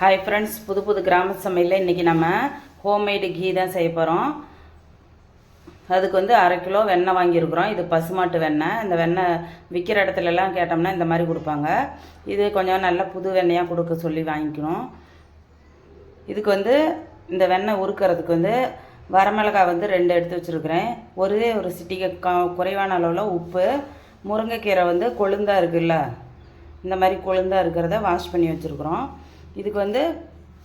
Hi friends புது புது கிராம சமையலில் இன்றைக்கி நம்ம ஹோம்மேடு கீ தான் செய்ய போகிறோம் அதுக்கு வந்து அரை கிலோ வெண்ணெய் வாங்கியிருக்கிறோம். இது பசுமாட்டு வெண்ணெய். இந்த வெண்ணெய் விற்கிற இடத்துலலாம் கேட்டோம்னா இந்த மாதிரி கொடுப்பாங்க. இது கொஞ்சம் நல்ல புது வெண்ணெயாக கொடுக்க சொல்லி வாங்கிக்கணும் இதுக்கு வந்து இந்த வெண்ணெய் உருக்கிறதுக்கு வந்து வரமிளகாய் வந்து ரெண்டு எடுத்து வச்சுருக்கிறேன். ஒரே ஒரு சிட்டிகை குறைவான அளவில் உப்பு முருங்கைக்கீரை வந்து கொழுந்தாக இருக்குல்ல இந்த மாதிரி கொழுந்தாக இருக்கிறத வாஷ் பண்ணி வச்சுருக்குறோம். இதுக்கு வந்து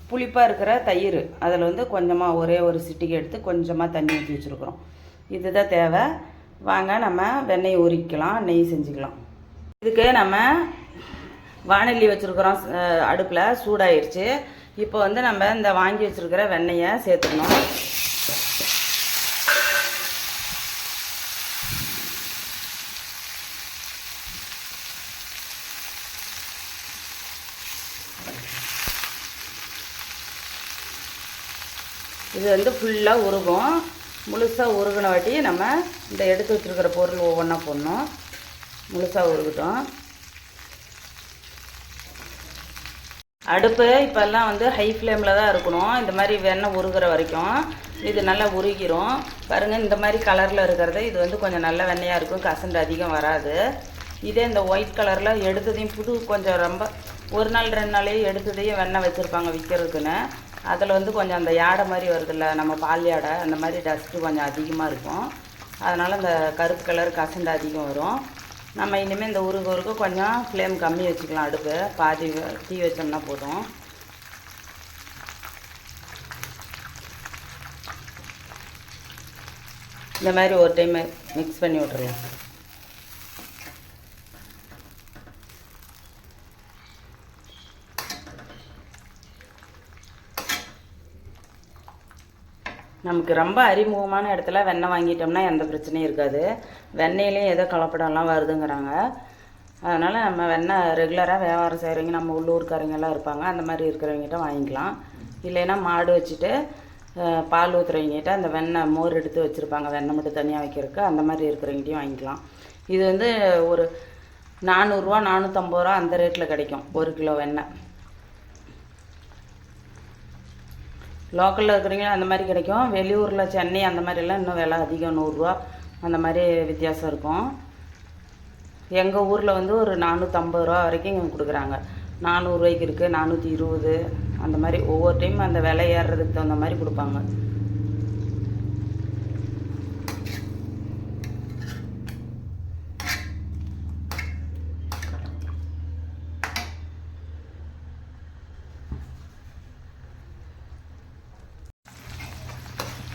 புளிப்பாக இருக்கிற தயிர். அதில் வந்து கொஞ்சமாக ஒரே ஒரு சிட்டிக்கு எடுத்து கொஞ்சமாக தண்ணி ஊற்றி வச்சுருக்குறோம். இதுதான் தேவை. வாங்க நம்ம வெண்ணெய் உரிக்கலாம் நெய் செஞ்சுக்கலாம். இதுக்கு நம்ம வானொலி வச்சுருக்குறோம் அடுப்பில் சூடாயிருச்சு. இப்போ வந்து நம்ம இந்த வாங்கி வச்சுருக்கிற வெண்ணெயை சேர்த்துக்கணும். இது வந்து ஃபுல்லாக உருகும். முழுசாக உருகின வாட்டி நம்ம இந்த எடுத்து வச்சுருக்கிற பொருள் ஒவ்வொன்றா போடணும். முழுசாக உருகட்டும். அடுப்பு இப்போல்லாம் வந்து ஹை ஃப்ளேமில் தான் இருக்கணும். இந்த மாதிரி வெண்ணெய் உருகிற வரைக்கும். இது நல்லா உருகிரும். பாருங்கள் இந்த மாதிரி கலரில் இருக்கிறது இது வந்து கொஞ்சம் நல்ல வெண்ணையாக இருக்கும். கசண்டு அதிகம் வராது. இதே இந்த ஒயிட் கலரில் எடுத்ததையும் புது கொஞ்சம் ரொம்ப ஒரு நாள் ரெண்டு நாளையும் எடுத்ததையும் வெண்ணெய் வச்சுருப்பாங்க விற்கிறதுக்குன்னு அதில் வந்து கொஞ்சம் அந்த யாடை மாதிரி வருதுல்ல நம்ம பால் யாடை அந்த மாதிரி டஸ்ட்டு கொஞ்சம் அதிகமாக இருக்கும். அதனால் அந்த கருப்பு கலர் கசண்டு அதிகம் வரும். நம்ம இனிமேல் இந்த உருக உருக கொஞ்சம் ஃப்ளேம் கம்மி வச்சுக்கலாம் அடுப்பு. பாதி தீ வச்சோம்னா போதும். இந்த மாதிரி ஒரு டைம் மிக்ஸ் பண்ணி விட்ருலாம் நமக்கு ரொம்ப அறிமுகமான இடத்துல வெண்ணெய் வாங்கிட்டோம்னா எந்த பிரச்சனையும் இருக்காது. வெண்ணெயிலையும் ஏதோ கலப்படம்லாம் வருதுங்கிறாங்க. அதனால் நம்ம வெண்ணெய் ரெகுலராக வியாபாரம் செய்கிறவங்க நம்ம உள்ளூர்காரங்கெல்லாம் இருப்பாங்க. அந்த மாதிரி இருக்கிறவங்ககிட்ட வாங்கிக்கலாம். இல்லைன்னா மாடு வச்சுட்டு பால் ஊற்றுறவங்ககிட்ட அந்த வெண்ணெய் மோர் எடுத்து வச்சுருப்பாங்க. வெண்ணெய் மட்டும் தனியாக வைக்கிறதுக்கு அந்த மாதிரி இருக்கிறவங்ககிட்டயும் வாங்கிக்கலாம். இது வந்து ஒரு நானூறுரூவா நானூற்றம்பது ரூபா அந்த ரேட்டில் கிடைக்கும். ஒரு கிலோ வெண்ணெய். லோக்கலில் இருக்கிறவங்க அந்த மாதிரி கிடைக்கும். வெளியூரில் சென்னை அந்த மாதிரிலாம் இன்னும் விலை அதிகம் நூறுரூவா. அந்த மாதிரி வித்தியாசம் இருக்கும். எங்கள் ஊரில் வந்து ஒரு நானூற்றம்பது ரூபா வரைக்கும் இங்கே கொடுக்குறாங்க. நானூறுரூவாய்க்கு இருக்குது நானூற்றி இருபது. அந்த மாதிரி ஒவ்வொரு டைம் அந்த விலை ஏறுறதுக்கு தகுந்த மாதிரி கொடுப்பாங்க.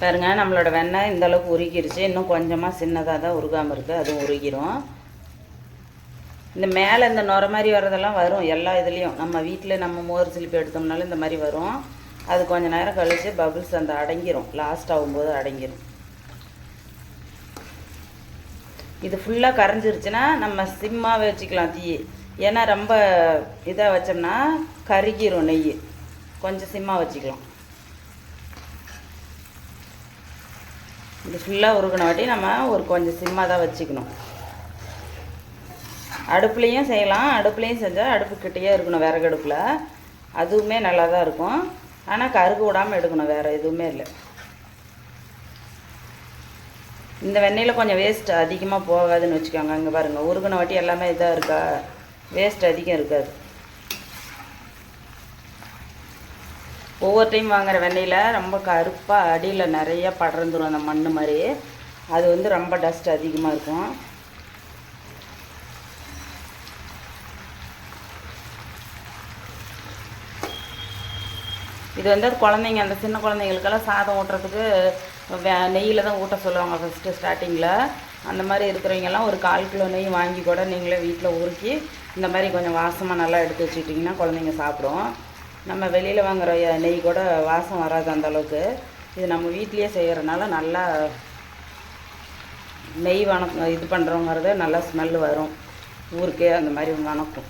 பாருங்க நம்மளோட வெண்ணெய் இந்தளவுக்கு உருகிருச்சு. இன்னும் கொஞ்சமாக சின்னதாக தான் உருகாமல் இருக்குது அதுவும் உருகிரும். இந்த மேலே இந்த நுர மாதிரி வர்றதெல்லாம் வரும் எல்லா இதுலேயும். நம்ம வீட்டில் நம்ம மோர் சிலிப்பி எடுத்தோம்னாலும் இந்த மாதிரி வரும். அது கொஞ்ச நேரம் கழித்து பபுள்ஸ் அந்த அடங்கிரும். லாஸ்ட் ஆகும்போது அடங்கிரும். இது ஃபுல்லாக கரைஞ்சிருச்சுன்னா நம்ம சிம்மாகவே வச்சுக்கலாம் தீ. ஏன்னா ரொம்ப இதாக வச்சோம்னா கருகிரும் நெய். கொஞ்சம் சிம்மாக வச்சுக்கலாம். இது ஃபுல்லாக உருகின வாட்டி நம்ம ஒரு கொஞ்சம் சிம்மாக தான் வச்சுக்கணும். அடுப்புலேயும் செய்யலாம். அடுப்புலேயும் செஞ்சால் அடுப்புக்கிட்டேயே இருக்கணும் விறகு அடுப்பில். அதுவுமே நல்லா தான் இருக்கும். ஆனால் கருகு விடாமல் எடுக்கணும் வேறு எதுவுமே இல்லை. இந்த வெண்ணெயில் கொஞ்சம் வேஸ்ட் அதிகமாக போகாதுன்னு வச்சுக்கோங்க. இங்கே பாருங்கள் உருகின வாட்டி எல்லாமே இதாக இருக்கா? வேஸ்ட் அதிகம் இருக்காது. ஒவ்வொரு டைம் வாங்குகிற வெண்ணெயில் ரொம்ப கருப்பாக அடியில் நிறைய படர்ந்துடும் அந்த மண் மாதிரி. அது வந்து ரொம்ப டஸ்ட் அதிகமாக இருக்கும். இது வந்து குழந்தைங்க அந்த சின்ன குழந்தைங்களுக்கெல்லாம் சாதம் ஊட்டுறதுக்கு வே- நெய்யில் தான் ஊட்ட சொல்லுவாங்க ஃபஸ்ட்டு ஸ்டார்டிங்கில் அந்த மாதிரி இருக்கிறவங்கெல்லாம் ஒரு கால் கிலோ நெய் வாங்கி கூட நீங்களே வீட்டில் உருக்கி இந்த மாதிரி கொஞ்சம் வாசமாக நல்லா எடுத்து வச்சுக்கிட்டிங்கன்னா குழந்தைங்க சாப்பிடும். நம்ம வெளியில் வாங்குற நெய் கூட வாசம் வராது அந்தளவுக்கு இது நம்ம வீட்லேயே செய்கிறனால நல்லா நெய் வணக்கம் இது பண்ணுறோங்கிறது நல்லா ஸ்மெல் வரும். ஊருக்கே அந்த மாதிரி வணக்கம்.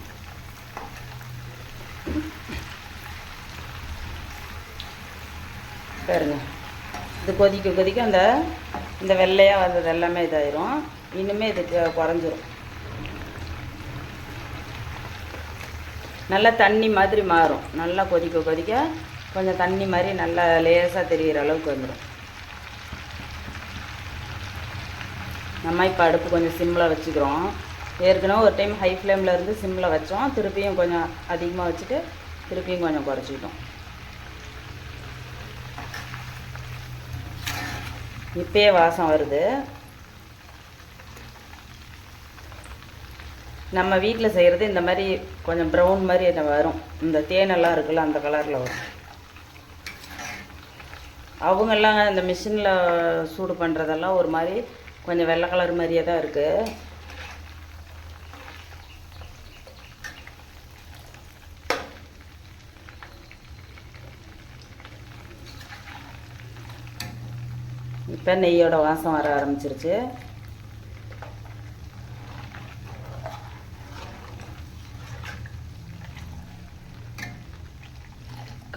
பாருங்க. இது கொதிக்க கொதிக்க அந்த இந்த வெள்ளையாக வந்தது எல்லாமே இதாயிரும். இன்னுமே இதுக்கு குறைஞ்சிரும். நல்லா தண்ணி மாதிரி மாறும். நல்லா கொதிக்க கொதிக்க கொஞ்சம் தண்ணி மாதிரி நல்லா லேசாக தெரிகிற அளவுக்கு வந்துடும் நம்ம இப்போ அடுப்பு கொஞ்சம் சிம்மில் வச்சுக்கிறோம். ஏற்கனவே ஒரு டைம் ஹை ஃப்ளேமில் இருந்து சிம்மில் வச்சோம். திருப்பியும் கொஞ்சம் அதிகமாக வச்சுட்டு திருப்பியும் கொஞ்சம் குறைச்சிக்கிட்டோம். இப்பயே வாசம் வருது. நம்ம வீட்டில் செய்கிறது இந்த மாதிரி கொஞ்சம் ப்ரௌன் மாதிரி அதை வரும். இந்த தேனெல்லாம் இருக்குல்ல அந்த கலரில் வரும். அவங்கெல்லாம் இந்த மிஷினில் சூடு பண்ணுறதெல்லாம் ஒரு மாதிரி கொஞ்சம் வெள்ளை கலர் மாதிரியே தான் இருக்குது இப்போ நெய்யோட வாசம் வர ஆரம்பிச்சிருச்சு.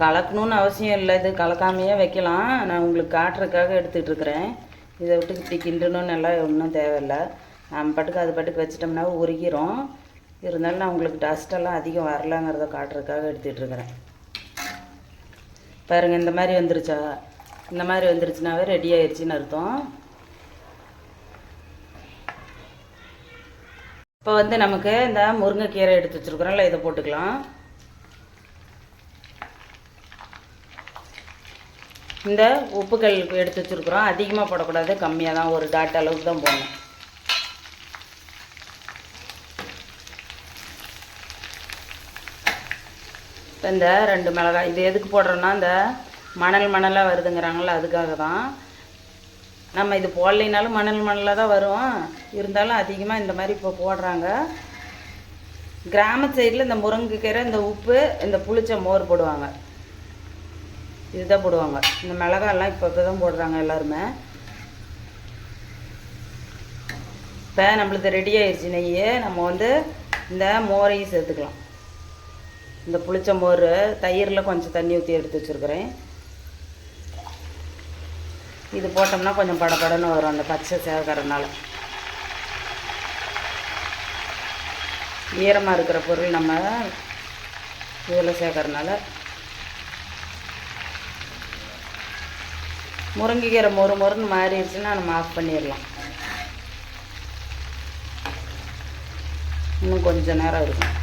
கலக்கணும்னு அவசியம் இல்லை. இது கலக்காமையே வைக்கலாம். நான் உங்களுக்கு காட்டுறதுக்காக எடுத்துகிட்டு இருக்கிறேன் இதை விட்டு இப்படி கிண்டணும்னு எல்லாம் ஒன்றும் தேவையில்லை. நம்ம பாட்டுக்கு அது பாட்டுக்கு வச்சிட்டோம்னா உருகிரும். இருந்தாலும் நான் உங்களுக்கு டஸ்டெல்லாம் அதிகம் வரலங்கிறத காட்டுறதுக்காக எடுத்துகிட்டு இருக்கிறேன் பாருங்கள் இந்த மாதிரி வந்துருச்சா? இந்த மாதிரி வந்துருச்சுனாவே ரெடி ஆயிடுச்சின்னு அர்த்தம். இப்போ வந்து நமக்கு இந்த முருங்கைக்கீரை எடுத்து வச்சுருக்குறோம்ல இதை போட்டுக்கலாம். இந்த உப்புக்கல் எடுத்து வச்சுருக்குறோம். அதிகமாக போடக்கூடாது கம்மியாக தான் ஒரு டாட் அளவுக்கு தான் போடணும். இப்போ இந்த ரெண்டு மிளகாய் இது எதுக்கு போடுறோன்னா இந்த மணல் மணலாக வருதுங்கிறாங்கள அதுக்காக தான். நம்ம இது போடலைனாலும் மணல் மணலாக தான் வரும். இருந்தாலும் அதிகமாக இந்த மாதிரி இப்போ போடுறாங்க. கிராம சைடில் இந்த முருங்கைக்கீரை இந்த உப்பு இந்த புளிச்ச மோர் போடுவாங்க. இதுதான் போடுவாங்க. இந்த மிளகாலாம் இப்போ இப்போ தான் போடுறாங்க எல்லாருமே. இப்போ நம்மளுக்கு ரெடி ஆயிடுச்சு நெய் நம்ம வந்து இந்த மோரையும் சேர்த்துக்கலாம். இந்த புளிச்ச மோர் தயிரில் கொஞ்சம் தண்ணி ஊற்றி எடுத்து வச்சுருக்கிறேன். இது போட்டோம்னா கொஞ்சம் படப்படன்னு வரும் அந்த பச்சை சேர்க்கறதுனால. ஈரமாக இருக்கிற பொருள் நம்ம இதில் சேர்க்கறதுனால முருங்கைக்கீரை மொறு மொறுன்னு மாறிடுச்சுன்னா நம்ம ஆஃப் பண்ணிடலாம். இன்னும் கொஞ்சம் நேரம் இருக்கும்.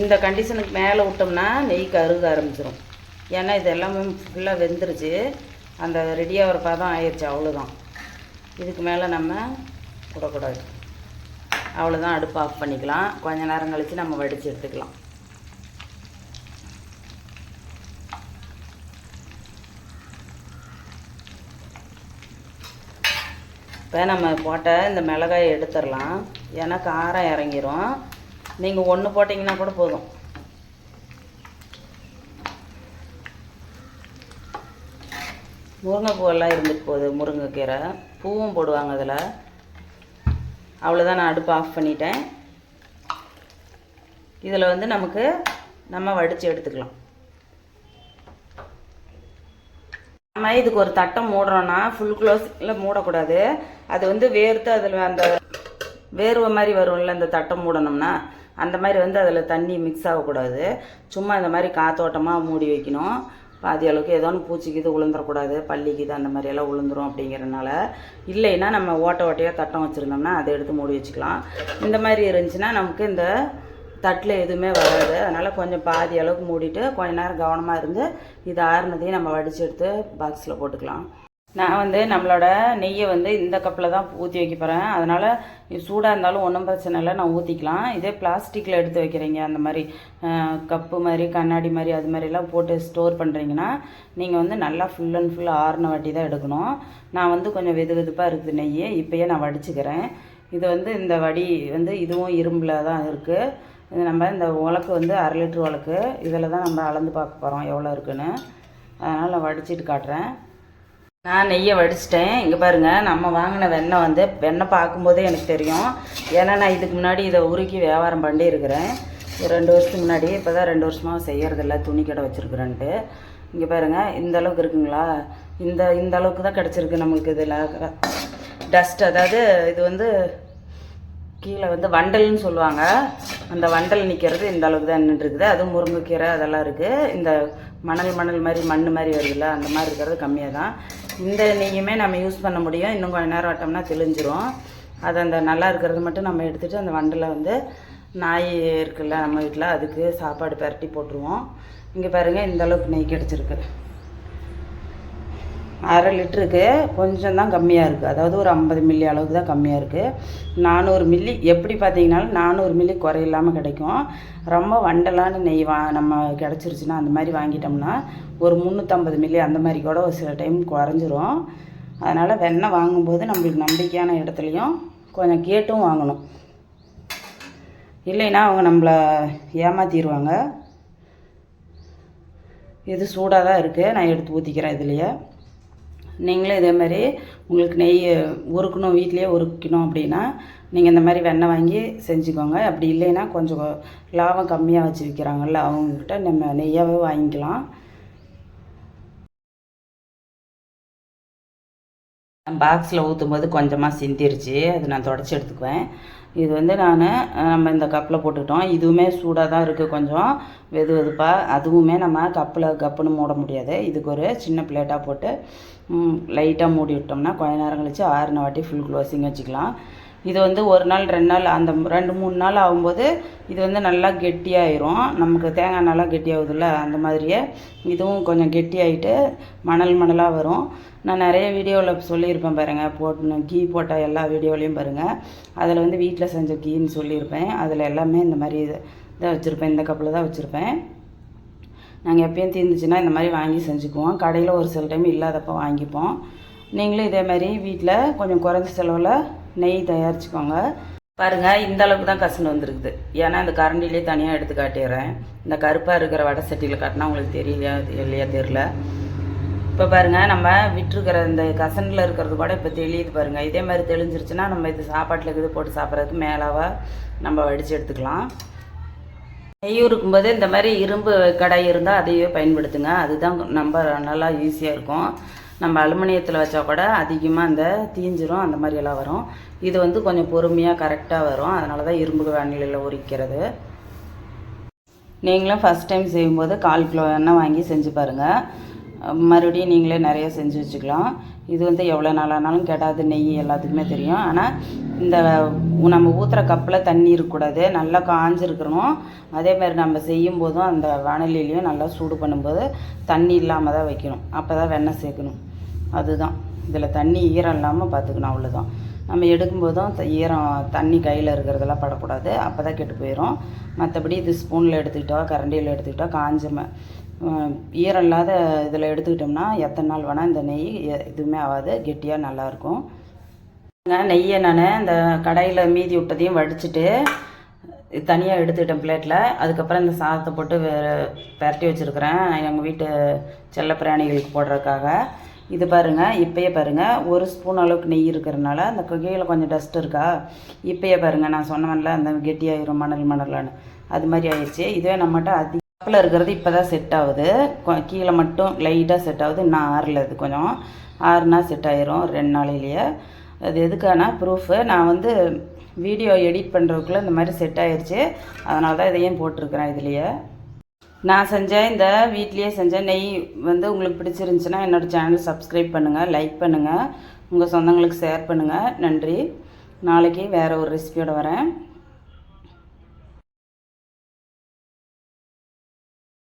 இந்த கண்டிஷனுக்கு மேலே விட்டோம்னா நெய் கருக ஆரம்பிச்சிடும் ஏன்னா இது எல்லாமே ஃபுல்லாக வெந்துருச்சு. அந்த ரெடியாக பதம் ஆயிடுச்சு அவ்வளோதான் இதுக்கு மேலே நம்ம விடக்கூடாது. அவ்வளோதான் அடுப்பு ஆஃப் பண்ணிக்கலாம். கொஞ்ச நேரம் கழித்து நம்ம வடித்து எடுத்துக்கலாம். இப்போ நம்ம போட்ட இந்த மிளகாயை எடுத்துடலாம். ஏன்னா காரம் இறங்கிரும். நீங்கள் ஒன்று போட்டிங்கன்னா கூட போதும். முருங்கைப்பூவெல்லாம் இருந்துட்டு போகுது முருங்கைக்கீரை. பூவும் போடுவாங்க அதில். அவ்வளோதான் நான் அடுப்பு ஆஃப் பண்ணிட்டேன். இதில் வந்து நமக்கு நம்ம வடித்து எடுத்துக்கலாம். நம்ம இதுக்கு ஒரு தட்டம் மூடுறோன்னா ஃபுல் க்ளோஸில் மூடக்கூடாது. அது வந்து வேர்த்து அதில் அந்த வேர்வை மாதிரி வரும்ல அந்த தட்டம் மூடணும்னா அந்த மாதிரி வந்து அதில் தண்ணி மிக்ஸ் ஆகக்கூடாது. சும்மா இந்த மாதிரி காத்தோட்டமாக மூடி வைக்கணும். பாதி அளவுக்கு ஏதோ ஒன்று பூச்சிக்கு இது உளுந்துடக்கூடாது பள்ளிக்கு இது அந்த மாதிரி எல்லாம் உளுந்துரும் அப்படிங்கிறனால இல்லைன்னா நம்ம ஓட்ட ஓட்டையாக தட்டம் வச்சுருந்தோம்னா அதை எடுத்து மூடி வச்சுக்கலாம். இந்த மாதிரி இருந்துச்சுன்னா நமக்கு இந்த தட்டில் எதுவுமே வராது. அதனால் கொஞ்சம் பாதி அளவுக்கு மூடிட்டு கொஞ்ச நேரம் கவனமாக இருந்து இது ஆறுனதையும் நம்ம வடித்து எடுத்து பாக்ஸில் போட்டுக்கலாம். நான் வந்து நம்மளோட நெய்யை வந்து இந்த கப்பில் தான் ஊற்றி வைக்க போகிறேன் அதனால் சூடாக இருந்தாலும் ஒன்றும் பிரச்சனை இல்லை. நான் ஊற்றிக்கலாம் இதே பிளாஸ்டிக்கில் எடுத்து வைக்கிறீங்க. அந்த மாதிரி கப்பு மாதிரி கண்ணாடி மாதிரி அது மாதிரிலாம் போட்டு ஸ்டோர் பண்ணுறீங்கன்னா நீங்கள் வந்து நல்லா ஃபுல் அண்ட் ஃபுல் ஆறுன வாட்டி தான் எடுக்கணும். நான் வந்து கொஞ்சம் வெது வெதுப்பாக இருக்குது நெய்யை. இப்போயே நான் வடிச்சுக்கிறேன். இது வந்து இந்த வடி வந்து இதுவும் இரும்பில் தான் இருக்குது இது நம்ம இந்த உலக்கு வந்து அரை லிட்ரு உலக்கு. இதில் தான் நம்ம அளந்து பார்க்க போகிறோம் எவ்வளோ இருக்குன்னு. அதனால் நான் வடிச்சிட்டு காட்டுறேன். நான் நெய்யை வடிச்சிட்டேன். இங்கே பாருங்கள் நம்ம வாங்கின வெண்ணெய் வந்து வெண்ணெய் பார்க்கும்போதே எனக்கு தெரியும். ஏன்னா நான் இதுக்கு முன்னாடி இதை உருக்கி வியாபாரம் பண்ணி இருக்கிறேன் ஒரு ரெண்டு வருஷத்துக்கு முன்னாடி இப்போ தான் ரெண்டு வருஷமாக செய்யறதில்ல துணி கடை வச்சுருக்குறேன்ட்டு. இங்கே பாருங்கள் இந்த அளவுக்கு இருக்குங்களா? இந்த இந்த அளவுக்கு தான் கிடச்சிருக்கு நம்மளுக்கு இதில். டஸ்ட் அதாவது இது வந்து கீழே வந்து வண்டல்னு சொல்லுவாங்க. அந்த வண்டல் நிற்கிறது இந்த அளவுக்கு தான் நின்றுருக்குது அதுவும் முருங்கைக்கீரை அதெல்லாம் இருக்குது இந்த மணல் மணல் மாதிரி மண் மாதிரி வருதுல்ல அந்த மாதிரி இருக்கிறது கம்மியாக தான் இந்த நெய்யுமே நம்ம யூஸ் பண்ண முடியும். இன்னும் கொஞ்சம் நேரம் விட்டோம்னா தெளிஞ்சிரும். அது அந்த நல்லா இருக்கிறது மட்டும் நம்ம எடுத்துகிட்டு அந்த வண்டில் வந்து நாய் இருக்குல்ல நம்ம வீட்டில் அதுக்கு சாப்பாடு பரட்டி போட்டுருவோம். இங்கே பாருங்கள் இந்தளவுக்கு நெய் கிடச்சிருக்கு. அரை லிட்டருக்கு கொஞ்சம் தான் கம்மியாக இருக்குது அதாவது ஒரு ஐம்பது மில்லி அளவுக்கு தான் கம்மியாக இருக்குது நானூறு மில்லி எப்படி பார்த்தீங்கனாலும் நானூறு மில்லி குறையில்லாமல் கிடைக்கும். ரொம்ப வண்டலான நெய் வா நம்ம கிடச்சிருச்சுன்னா அந்த மாதிரி வாங்கிட்டோம்னா ஒரு முந்நூற்றம்பது மில்லி அந்த மாதிரி கூட ஒரு சில டைம் குறைஞ்சிரும். அதனால் வெண்ணெய் வாங்கும்போது நம்மளுக்கு நம்பிக்கையான இடத்துலையும் கொஞ்சம் கேட்டும் வாங்கணும். இல்லைன்னா அவங்க நம்மளை ஏமாற்றிடுவாங்க இது சூடாக தான் இருக்குது நான் எடுத்து ஊற்றிக்கிறேன் இதுலேயே. நீங்களும் இதே மாதிரி உங்களுக்கு நெய் உருக்கணும் வீட்லேயே உருக்கணும் அப்படின்னா நீங்கள் இந்த மாதிரி வெண்ணெய் வாங்கி செஞ்சுக்கோங்க. அப்படி இல்லைன்னா கொஞ்சம் லாபம் கம்மியாக வச்சு விற்கிறாங்கல்ல அவங்கக்கிட்ட நம்ம நெய்யாகவே வாங்கிக்கலாம். பாக்ஸில் ஊற்றும் போது கொஞ்சமாக சிந்திருச்சு. அது நான் தொடச்சி எடுத்துக்குவேன். இது வந்து நான் நம்ம இந்த கப்பில் போட்டுக்கிட்டோம். இதுவுமே சூடாக தான் இருக்குது கொஞ்சம். வெது வெதுப்பாக அதுவுமே நம்ம கப்பில் கப்புன்னு மூட முடியாது. இதுக்கு ஒரு சின்ன பிளேட்டாக போட்டு லைட்டாக மூடி விட்டோம்னா கொஞ்ச நேரம் கழித்து ஆறுன வாட்டி ஃபுல் க்ளோஸிங் வச்சுக்கலாம். இது வந்து ஒரு நாள் ரெண்டு நாள் அந்த ரெண்டு மூணு நாள் ஆகும்போது இது வந்து நல்லா கெட்டியாயிரும். நமக்கு தேங்காய் நல்லா கெட்டியாகுதுல்ல அந்த மாதிரியே இதுவும் கொஞ்சம் கெட்டியாயிட்டு மணல் மணலாக வரும். நான் நிறைய வீடியோவில் சொல்லியிருப்பேன் பாருங்கள் போட்டு கீ போட்டால் எல்லா வீடியோலையும் பாருங்கள் அதில் வந்து வீட்டில் செஞ்ச கீன்னு சொல்லியிருப்பேன். அதில் எல்லாமே இந்த மாதிரி இதை வச்சுருப்பேன் இந்த கப்பில் தான் வச்சுருப்பேன். நாங்கள் எப்பயும் தீர்ந்துச்சுன்னா இந்த மாதிரி வாங்கி செஞ்சுக்குவோம். கடையில் ஒரு சில டைம் இல்லாதப்போ வாங்கிப்போம். நீங்களும் இதே மாதிரி வீட்டில் கொஞ்சம் குறைஞ்ச செலவில் நெய் தயாரிச்சுக்கோங்க. பாருங்கள் இந்த அளவுக்கு தான் கசண்டு வந்துருக்குது. ஏன்னா இந்த கரண்டிலே தனியாக எடுத்து காட்டிடுறேன். இந்த கருப்பாக இருக்கிற வடை சட்டியில் காட்டினா உங்களுக்கு தெரியலையா இல்லையா தெரில இப்போ பாருங்கள் நம்ம விட்டுருக்கிற இந்த கசனில் இருக்கிறது கூட இப்போ தெளியுது பாருங்கள் இதே மாதிரி தெளிஞ்சிருச்சுன்னா நம்ம இது சாப்பாட்டில் இது போட்டு சாப்பிட்றதுக்கு மேலாவாக நம்ம வடித்து எடுத்துக்கலாம். நெய் இருக்கும்போது இந்த மாதிரி இரும்பு கடை இருந்தால் அதையே பயன்படுத்துங்க. அதுதான் நம்ம நல்லா ஈஸியாக இருக்கும். நம்ம அலுமினியத்தில் வச்சா கூட அதிகமாக அந்த தீஞ்சிரும் அந்த மாதிரியெல்லாம் வரும். இது வந்து கொஞ்சம் பொறுமையாக கரெக்டாக வரும். அதனால தான் இரும்பு வானிலையில் உரிக்கிறது. நீங்களும் ஃபஸ்ட் டைம் செய்யும்போது கால் கிலோ எண்ணெய் வாங்கி செஞ்சு பாருங்கள் மறுபடியும் நீங்களே நிறைய செஞ்சு வச்சுக்கலாம். இது வந்து எவ்வளோ நாளானாலும் கெடாது நெய் எல்லாத்துக்குமே தெரியும். ஆனால் இந்த நம்ம ஊற்றுற கப்பில் தண்ணி இருக்கக்கூடாது. நல்லா காஞ்சிருக்கணும். அதே மாதிரி நம்ம செய்யும் போதும் அந்த வானிலையிலையும் நல்லா சூடு பண்ணும்போது தண்ணி இல்லாமல் தான் வைக்கணும். அப்போ தான் வெண்ணெய் சேர்க்கணும். அதுதான். இதில் தண்ணி ஈரம் இல்லாமல் பார்த்துக்கணும் அவ்வளோதான் நம்ம எடுக்கும்போதும் ஈரம் தண்ணி கையில் இருக்கிறதெல்லாம் படக்கூடாது. அப்போ தான் கெட்டு போயிடும் மற்றபடி இது ஸ்பூனில் எடுத்துக்கிட்டோ கரண்டியில் எடுத்துக்கிட்டோ காஞ்ச ஈரம் இல்லாத இதில் எடுத்துக்கிட்டோம்னா எத்தனை நாள் வேணால் இந்த நெய் எதுவுமே ஆகாது கெட்டியாக நல்லாயிருக்கும். நெய்யை நான் இந்த கடையில் மீதி விட்டதையும் வடிச்சிட்டு தனியாக எடுத்துக்கிட்டேன் பிளேட்டில் அதுக்கப்புறம் இந்த சாதத்தை போட்டு பரட்டி வச்சுருக்கிறேன். எங்கள் வீட்டு செல்ல பிராணிகளுக்கு போடுறதுக்காக. இது பாருங்கள் இப்போயே பாருங்கள் ஒரு ஸ்பூன் அளவுக்கு நெய் இருக்கிறனால அந்த கீழே கொஞ்சம் டஸ்ட் இருக்கா? இப்போயே பாருங்கள் நான் சொன்னவன்ல அந்த கெட்டியாயிரும் மணல் மணலான்னு அது மாதிரி ஆயிடுச்சு. இதுவே நம்மகிட்ட அதிக கப்பில் இருக்கிறது இப்போ தான் செட் ஆகுது கீழே மட்டும் லைட்டாக செட் ஆகுது. இன்னும் ஆறில் இது கொஞ்சம். ஆறுனா செட் ஆயிரும். ரெண்டு நாளையிலேயே. அது எதுக்கான ப்ரூஃபு நான் வந்து வீடியோ எடிட் பண்ணுறதுக்குள்ளே இந்த மாதிரி செட் ஆயிடுச்சு அதனால தான் இதையும் போட்டிருக்கிறேன் இதுலேயே. நான் செஞ்சேன் இந்த வீட்லேயே செஞ்ச நெய் வந்து உங்களுக்கு பிடிச்சிருந்துச்சுன்னா என்னோடய சேனல் சப்ஸ்கிரைப் பண்ணுங்கள் லைக் பண்ணுங்கள் உங்கள் சொந்தங்களுக்கு ஷேர் பண்ணுங்கள் நன்றி. நாளைக்கு வேறு ஒரு ரெசிபியோடு வரேன்.